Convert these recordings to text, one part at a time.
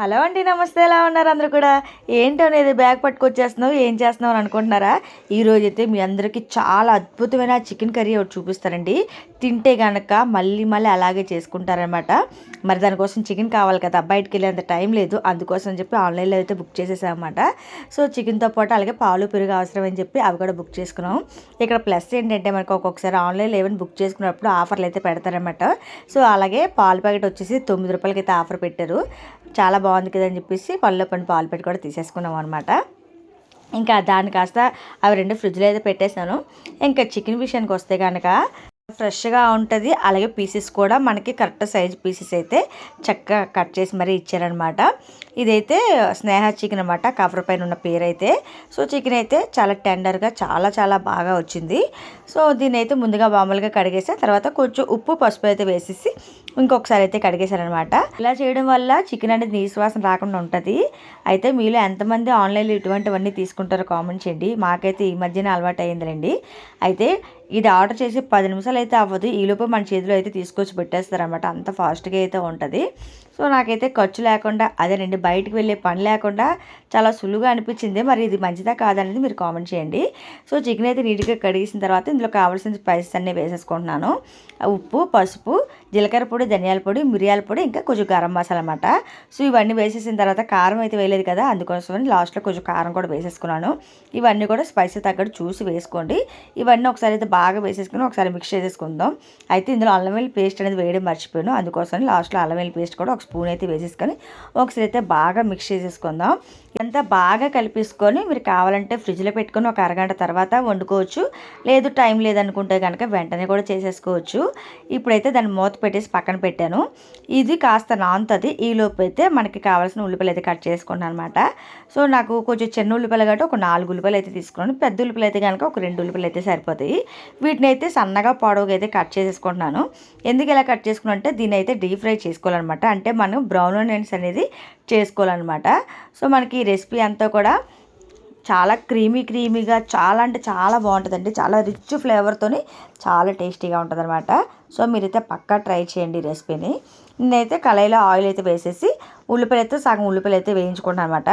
Hello అండి నమస్తే. ఎలా ఉన్నారు అందరూ కూడా? ఏంటో అనేది బ్యాగ్ పట్టుకొచ్చేస్తున్నావు ఏం చేస్తున్నావు అని అనుకుంటున్నారా? ఈరోజు అయితే మీ అందరికీ చాలా అద్భుతమైన చికెన్ కర్రీ ఒకటి చూపిస్తారండి తింటే కనుక మళ్ళీ మళ్ళీ అలాగే చేసుకుంటారనమాట మరి దానికోసం చికెన్ కావాలి కదా బయటికి వెళ్ళేంత టైం లేదు. అందుకోసం చెప్పి ఆన్లైన్లో అయితే బుక్ చేసేసామన్నమాట. సో చికెన్తో పాటు అలాగే పాలు పెరుగు అవసరం అని చెప్పి అవి కూడా బుక్ చేసుకున్నాం. ఇక్కడ ప్లస్ ఏంటంటే మనకు ఒక్కొక్కసారి ఆన్లైన్లో ఏమైనా బుక్ చేసుకున్నప్పుడు ఆఫర్లు అయితే పెడతారనమాట సో అలాగే పాలు ప్యాకెట్ వచ్చేసి తొమ్మిది రూపాయలకి అయితే ఆఫర్ పెట్టారు. చాలా బాగుంది కదా అని చెప్పేసి పళ్ళలో పని పాలు పెట్టి కూడా తీసేసుకున్నాం అనమాట ఇంకా దాన్ని కాస్త అవి రెండు ఫ్రిడ్జ్లో అయితే పెట్టేశాను. ఇంకా చికెన్ విషయానికి వస్తే కనుక ఫ్రెష్గా ఉంటుంది. అలాగే పీసెస్ కూడా మనకి కరెక్ట్ సైజ్ పీసెస్ అయితే చక్కగా కట్ చేసి మరీ ఇచ్చారనమాట ఇదైతే స్నేహ చికెన్ అనమాట కవర్ పైన ఉన్న పేరు అయితే సో చికెన్ అయితే చాలా టెండర్గా చాలా చాలా బాగా వచ్చింది. సో దీని అయితే ముందుగా మామూలుగా కడిగేసి తర్వాత కొంచెం ఉప్పు పసుపు అయితే వేసేసి ఇంకొకసారి అయితే కడిగేశారనమాట ఇలా చేయడం వల్ల చికెన్ అనేది నీసువాసన రాకుండా ఉంటుంది. అయితే మీలో ఎంతమంది ఆన్లైన్లో ఇటువంటివన్నీ తీసుకుంటారో కామెంట్ చేయండి. మాకైతే ఈ మధ్యన అలవాటు అయిందిలేండి అయితే ఇది ఆర్డర్ చేసి పది నిమిషాలు అయితే అవ్వదు ఈలోపు మన చేతిలో అయితే తీసుకొచ్చి పెట్టేస్తారనమాట అంత ఫాస్ట్గా అయితే ఉంటుంది. సో నాకైతే ఖర్చు లేకుండా అదేనండి బయటకు వెళ్ళే పని లేకుండా చాలా సులువుగా అనిపించింది. మరి ఇది మంచిదా కాదనేది మీరు కామెంట్ చేయండి. సో చికెన్ అయితే నీట్గా కడిగేసిన తర్వాత ఇందులో కావాల్సిన స్పైసెస్ అన్నీ వేసేసుకుంటున్నాను. ఉప్పు పసుపు జీలకర్ర పొడి ధనియాల పొడి మిరియాల పొడి ఇంకా కొంచెం గరం మసాలా అనమాట సో ఇవన్నీ వేసేసిన తర్వాత కారం అయితే వేయలేదు కదా అందుకోసమని లాస్ట్లో కొంచెం కారం కూడా వేసేసుకున్నాను. ఇవన్నీ కూడా స్పైసీ తగ్గట్టు చూసి వేసుకోండి. ఇవన్నీ ఒకసారి అయితే బాగా వేసేసుకుని ఒకసారి మిక్స్ చేసేసుకుందాం. అయితే ఇందులో అల్లం వెల్లి పేస్ట్ అనేది వేయడం మర్చిపోయాను. అందుకోసం లాస్ట్లో అల్లం వెల్లి పేస్ట్ కూడా ఒక స్పూన్ అయితే వేసేసుకొని ఒకసారి అయితే బాగా మిక్స్ చేసేసుకుందాం. ఇదంతా బాగా కలిపేసుకొని మీరు కావాలంటే ఫ్రిడ్జ్లో పెట్టుకొని ఒక అరగంట తర్వాత వండుకోవచ్చు. లేదు టైం లేదనుకుంటే కనుక వెంటనే కూడా చేసేసుకోవచ్చు. ఇప్పుడైతే దాన్ని మూత పెట్టేసి పక్కన పెట్టాను. ఇది కాస్త నానుతుంది. ఈ అయితే మనకి కావాల్సిన ఉల్లిపాయలు అయితే కట్ చేసుకున్నాను అనమాట సో నాకు కొంచెం చిన్న ఉల్లిపాయలు కాబట్టి ఒక నాలుగు ఉల్లిపాయలు అయితే తీసుకున్నాను. పెద్ద ఉల్లిపాయలు అయితే కనుక ఒక రెండు ఉల్లిపాయలు అయితే సరిపోతాయి. వీటిని అయితే సన్నగా పొడవుగా అయితే కట్ చేసేసుకుంటున్నాను. ఎందుకు ఇలా కట్ చేసుకున్నా అంటే దీన్ని అయితే డీప్ ఫ్రై చేసుకోవాలన్నమాట. అంటే మనం బ్రౌన్ ఆనియన్స్ అనేది చేసుకోవాలన్నమాట. సో మనకి ఈ రెసిపీ అంతా కూడా చాలా క్రీమీ క్రీమీగా చాలా అంటే చాలా బాగుంటుందండి. చాలా రిచ్ ఫ్లేవర్తోని చాలా టేస్టీగా ఉంటుందనమాట సో మీరైతే పక్కా ట్రై చేయండి ఈ రెసిపీని నేనైతే కళాయిలో ఆయిల్ అయితే వేసేసి ఉల్లిపాయలు అయితే సగం ఉల్లిపాయలు అయితే వేయించుకుంటాను అనమాట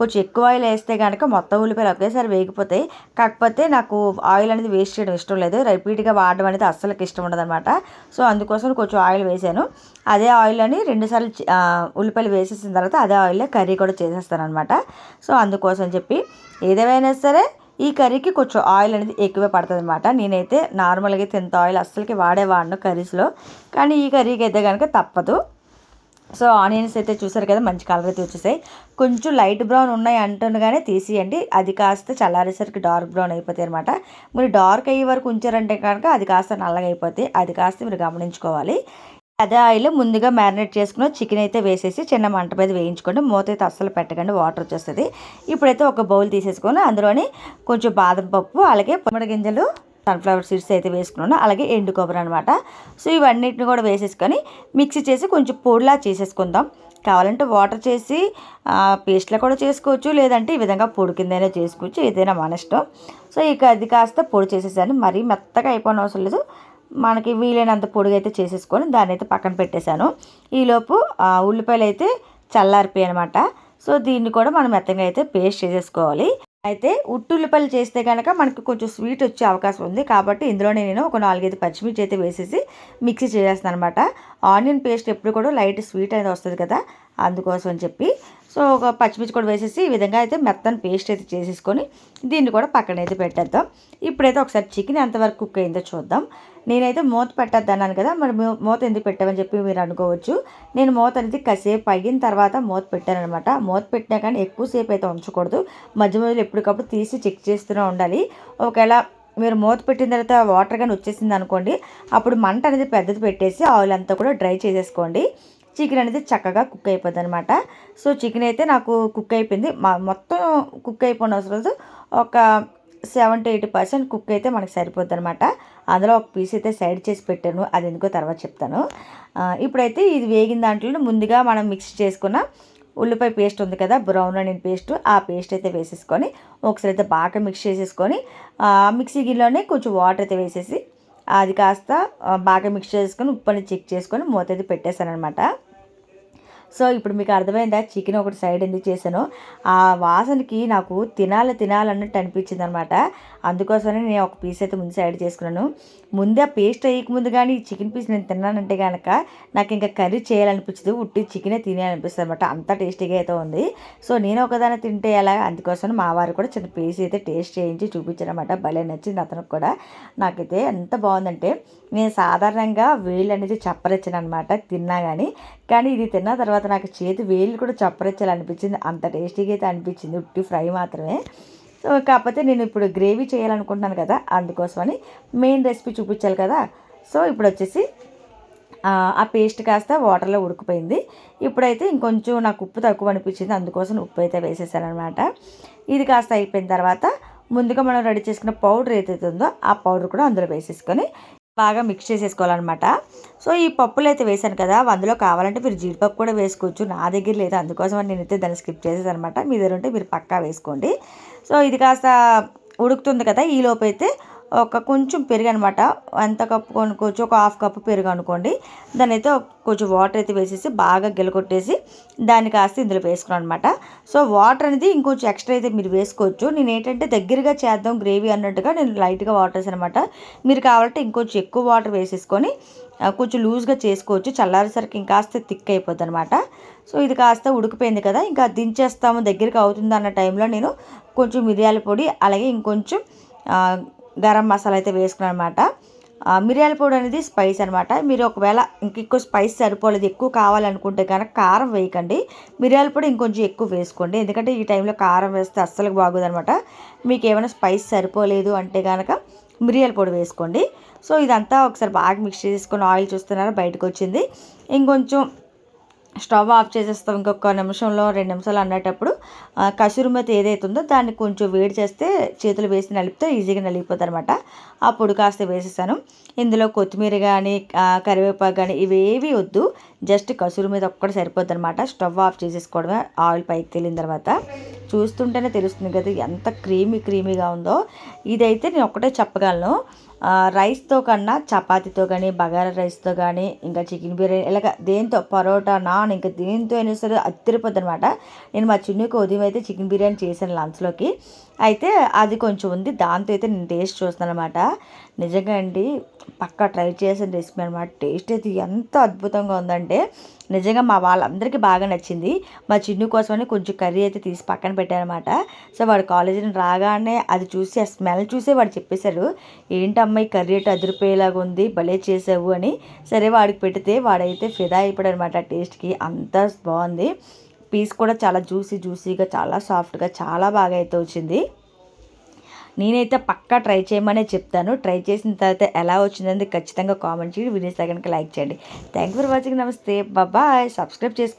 కొంచెం ఎక్కువ ఆయిల్ వేస్తే కనుక మొత్తం ఉల్లిపాయలు ఒకేసారి వేగిపోతాయి. కాకపోతే నాకు ఆయిల్ అనేది వేస్ట్ చేయడం ఇష్టం లేదు. రిపీట్గా వాడడం అనేది అస్సలకి ఇష్టం ఉండదనమాట సో అందుకోసం కొంచెం ఆయిల్ వేసాను. అదే ఆయిల్ అని రెండుసార్లు ఉల్లిపాయలు వేసేసిన తర్వాత అదే ఆయిల్లో కర్రీ కూడా చేసేస్తాను అనమాట సో అందుకోసం చెప్పి ఏదేమైనా సరే ఈ కర్రీకి కొంచెం ఆయిల్ అనేది ఎక్కువే పడుతుంది అనమాట నేనైతే నార్మల్గా అయితే ఆయిల్ అస్సలకి వాడేవాడను కర్రీస్లో. కానీ ఈ కర్రీకి అయితే కనుక తప్పదు. సో ఆనియన్స్ అయితే చూసారు కదా మంచి కలర్ అయితే వచ్చేసాయి. కొంచెం లైట్ బ్రౌన్ ఉన్నాయి అంటుండగానే తీసేయండి. అది కాస్త చల్లారేసరికి డార్క్ బ్రౌన్ అయిపోతాయి అనమాట మీరు డార్క్ అయ్యే వరకు ఉంచారంటే కనుక అది కాస్త నల్లగా అయిపోతాయి. అది కాస్త మీరు గమనించుకోవాలి. అదే ఆయిల్ ముందుగా మ్యారినేట్ చేసుకున్న చికెన్ అయితే వేసేసి చిన్న మంట మీద వేయించుకోండి. మూత అయితే అస్సలు పెట్టకండి వాటర్ వచ్చేస్తుంది. ఇప్పుడైతే ఒక బౌల్ తీసేసుకొని అందులోని కొంచెం బాదం పప్పు అలాగే పొమ్మడి గింజలు సన్ఫ్లవర్ సీడ్స్ అయితే వేసుకున్నాను. అలాగే ఎండు కొబ్బరి అనమాట సో ఇవన్నిటిని కూడా వేసేసుకొని మిక్సీ చేసి కొంచెం పొడిలా చేసేసుకుందాం. కావాలంటే వాటర్ చేసి పేస్ట్లో కూడా చేసుకోవచ్చు. లేదంటే ఈ విధంగా పొడి కిందైనా చేసుకోవచ్చు. ఏదైనా మన ఇష్టం. సో ఇక అది కాస్త పొడి చేసేసాను. మరీ మెత్తగా అయిపోయిన అవసరం లేదు. మనకి వీలైనంత పొడిగా అయితే చేసేసుకొని దాన్ని అయితే పక్కన పెట్టేశాను. ఈలోపు ఉల్లిపాయలు అయితే చల్లారిపోయాయి అనమాట సో దీన్ని కూడా మనం మెత్తగా అయితే పేస్ట్ చేసేసుకోవాలి. అయితే ఉట్టుల్లిపల్లి చేస్తే కనుక మనకు కొంచెం స్వీట్ వచ్చే అవకాశం ఉంది. కాబట్టి ఇందులోనే నేను ఒక నాలుగైదు పచ్చిమిర్చి అయితే వేసేసి మిక్సీ చేసేస్తాను అనమాట ఆనియన్ పేస్ట్ ఎప్పుడు కూడా లైట్ స్వీట్ అనేది వస్తుంది కదా అందుకోసం చెప్పి సో ఒక పచ్చిమిర్చి కూడా వేసేసి ఈ విధంగా అయితే మెత్తని పేస్ట్ అయితే చేసేసుకొని దీన్ని కూడా పక్కన అయితే పెట్టేద్దాం. ఇప్పుడైతే ఒకసారి చికెన్ ఎంతవరకు కుక్ అయిందో చూద్దాం. నేనైతే మూత పెట్టద్దు అన్నాను కదా మరి మూత ఎందుకు పెట్టామని చెప్పి మీరు అనుకోవచ్చు. నేను మూత అనేది కాసేపు అయిన తర్వాత మూత పెట్టానమాట మూత పెట్టినా కానీ ఎక్కువసేపు అయితే ఉంచకూడదు. మధ్య మధ్యలో ఎప్పటికప్పుడు తీసి చెక్ చేస్తూనే ఉండాలి. ఒకవేళ మీరు మూత పెట్టిన తర్వాత వాటర్ కానీ వచ్చేసింది అనుకోండి అప్పుడు మంట అనేది పెద్దది పెట్టేసి ఆయిల్ అంతా కూడా డ్రై చేసేసుకోండి. చికెన్ అనేది చక్కగా కుక్ అయిపోద్ది అనమాట సో చికెన్ అయితే నాకు కుక్ అయిపోయింది. మా మొత్తం కుక్ అయిపోయిన అవసరం ఒక సెవెంటీ ఎయిటీ పర్సెంట్ కుక్ అయితే మనకు సరిపోద్ది అనమాట అందులో ఒక పీస్ అయితే సైడ్ చేసి పెట్టాను. అది ఎందుకో తర్వాత చెప్తాను. ఇప్పుడైతే ఇది వేగిన దాంట్లో ముందుగా మనం మిక్స్ చేసుకున్న ఉల్లిపాయ పేస్ట్ ఉంది కదా బ్రౌన్ ఆనియన్ పేస్ట్ ఆ పేస్ట్ అయితే వేసేసుకొని ఒకసారి అయితే బాగా మిక్స్ చేసేసుకొని మిక్సీ గిన్నెలోనే కొంచెం వాటర్ అయితే వేసేసి అది కాస్త బాగా మిక్స్ చేసుకొని ఉప్పుని చెక్ చేసుకొని మూత అయితే పెట్టేశాను అనమాట సో ఇప్పుడు మీకు అర్థమైందా? చికెన్ ఒకటి సైడ్ ఎందుకు చేశాను? ఆ వాసనకి నాకు తినాలి తినాలన్నట్టు అనిపించింది అనమాట అందుకోసమే నేను ఒక పీస్ అయితే ముందు సైడ్ చేసుకున్నాను. ముందే ఆ పేస్ట్ వేయకముందు కానీ ఈ చికెన్ పీస్ నేను తిన్నానంటే కనుక నాకు ఇంకా కర్రీ చేయాలనిపించదు ఉట్టి చికెనే తినేయాలనిపిస్తుంది అనమాట అంత టేస్టీగా అయితే ఉంది. సో నేను ఒకదాన్ని తింటే ఎలా? అందుకోసం మా వారు కూడా చిన్న పీస్ అయితే టేస్ట్ చేయించి చూపించారనమాట. భలే నచ్చింది అతనికి కూడా. నాకైతే ఎంత బాగుందంటే నేను సాధారణంగా వేళ్ళు అనేది చప్పరెచ్చాను అనమాట తిన్నా కానీ కానీ ఇది తిన్న తర్వాత నాకు చేతి వేళ్ళు కూడా చప్పరెచ్చాలనిపించింది. అంత టేస్టీగా అయితే అనిపించింది. ఉట్టి ఫ్రై మాత్రమే. సో కాకపోతే నేను ఇప్పుడు గ్రేవీ చేయాలనుకుంటున్నాను కదా అందుకోసమని మెయిన్ రెసిపీ చూపించాలి కదా. సో ఇప్పుడు వచ్చేసి ఆ పేస్ట్ కాస్త వాటర్లో ఉడికిపోయింది. ఇప్పుడైతే ఇంకొంచెం నాకు ఉప్పు తక్కువ అనిపించింది అందుకోసం ఉప్పు అయితే వేసేసానమాట ఇది కాస్త అయిపోయిన తర్వాత ముందుగా మనం రెడీ చేసుకున్న పౌడర్ ఏదైతే ఉందో ఆ పౌడర్ కూడా అందులో వేసేసుకొని బాగా మిక్స్ చేసేసుకోవాలన్నమాట. సో ఈ పప్పులు అయితే వేసాను కదా అందులో కావాలంటే మీరు జీడిపప్పు కూడా వేసుకోవచ్చు. నా దగ్గర లేదు అందుకోసం నేనైతే దాన్ని స్కిప్ చేసేదనమాట మీ దగ్గర ఉంటే మీరు పక్కా వేసుకోండి. సో ఇది కాస్త ఉడుకుతుంది కదా ఈ అయితే ఒక కొంచెం పెరుగు అనమాట ఎంత కప్పు కొనుక్కోవచ్చు. ఒక హాఫ్ కప్పు పెరుగు అనుకోండి దాని అయితే కొంచెం వాటర్ అయితే వేసేసి బాగా గెలకొట్టేసి దాన్ని కాస్త ఇందులో వేసుకున్నాను అనమాట సో వాటర్ అనేది ఇంకొంచెం ఎక్స్ట్రా అయితే మీరు వేసుకోవచ్చు. నేను ఏంటంటే దగ్గరగా చేద్దాం గ్రేవీ అన్నట్టుగా నేను లైట్గా వాటర్ అనమాట మీరు కావాలంటే ఇంకొంచెం ఎక్కువ వాటర్ వేసేసుకొని కొంచెం లూజ్గా చేసుకోవచ్చు. చల్లారేసరికి ఇంకాస్త థిక్ అయిపోద్ది అనమాట సో ఇది కాస్త ఉడికిపోయింది కదా ఇంకా దించేస్తాము. దగ్గరికి అవుతుంది అన్న టైంలో నేను కొంచెం మిరియాల పొడి అలాగే ఇంకొంచెం గరం మసాలా అయితే వేసుకున్నాను అనమాట మిరియాల పొడి అనేది స్పైస్ అనమాట మీరు ఒకవేళ ఇంకెక్కువ స్పైస్ సరిపోలేదు ఎక్కువ కావాలనుకుంటే కనుక కారం వేయకండి. మిరియాల పొడి ఇంకొంచెం ఎక్కువ వేసుకోండి. ఎందుకంటే ఈ టైంలో కారం వేస్తే అస్సలు బాగోదనమాట మీకు ఏమైనా స్పైస్ సరిపోలేదు అంటే కనుక మిరియాల పొడి వేసుకోండి. సో ఇదంతా ఒకసారి బాగా మిక్స్ చేసుకొని ఆయిల్ చూస్తున్నారా? బయటకు వచ్చింది. ఇంకొంచెం స్టవ్ ఆఫ్ చేసేస్తాం ఇంకొక నిమిషంలో రెండు నిమిషాలు అన్నటప్పుడు కసూరి మెత్త ఏదైతే ఉందో దాన్ని కొంచెం వేడి చేస్తే చేతులు వేసి నలిపితే ఈజీగా నలిగిపోతుంది అనమాట ఆ పొడి కాస్త వేసేసాను. ఇందులో కొత్తిమీర కానీ కరివేపాకు కానీ ఇవేవి వద్దు. జస్ట్ కసూరి మీద ఒక్కటి సరిపోద్ది అనమాట స్టవ్ ఆఫ్ చేసేసుకోవడమే ఆయిల్ పైకి తేలిన తర్వాత. చూస్తుంటేనే తెలుస్తుంది కదా ఎంత క్రీమీ క్రీమీగా ఉందో. ఇదైతే నేను ఒక్కటే చెప్పగలను. రైస్తో కన్నా చపాతీతో కానీ బగారా రైస్తో కానీ ఇంకా చికెన్ బిర్యానీ ఇలాగ దేంతో పరోటా నాన్ ఇంకా దేంతో అయినా సరే అత్తిరిపోద్ది అనమాట నేను మా చిన్నకి ఉదయం అయితే చికెన్ బిర్యానీ చేశాను లంచ్లోకి. అయితే అది కొంచెం ఉంది. దాంతో అయితే నేను టేస్ట్ చూస్తాను అనమాట నిజంగా అండి పక్కా ట్రై చేసిన రెసిపీ అనమాట టేస్ట్ అయితే ఎంత అద్భుతంగా ఉందంటే నిజంగా మా వాళ్ళందరికీ బాగా నచ్చింది. మా చిన్ను కోసమని కొంచెం కర్రీ అయితే తీసి పక్కన పెట్టానమాట సో వాడు కాలేజీని రాగానే అది చూసి ఆ స్మెల్ చూసే వాడు చెప్పేశాడు ఏంటమ్మాయి కర్రీ అయితే అదిరిపోయేలాగా ఉంది భలే చేసావు అని. సరే వాడికి పెడితే వాడైతే ఫిదా అయిపోయాడు అనమాట టేస్ట్కి. అంత బాగుంది. పీస్ కూడా చాలా జ్యూసీ జ్యూసీగా చాలా సాఫ్ట్గా చాలా బాగా అయితే వచ్చింది. నేనైతే పక్కా ట్రై చేయమనే చెప్తాను. ట్రై చేసిన తర్వాత ఎలా వచ్చిందని ఖచ్చితంగా కామెంట్ చేయండి. వీడియోస్ కనుక లైక్ చేయండి. థ్యాంక్ ఫర్ వాచింగ్ నమస్తే. బాయ్ సబ్స్క్రైబ్ చేసుకోండి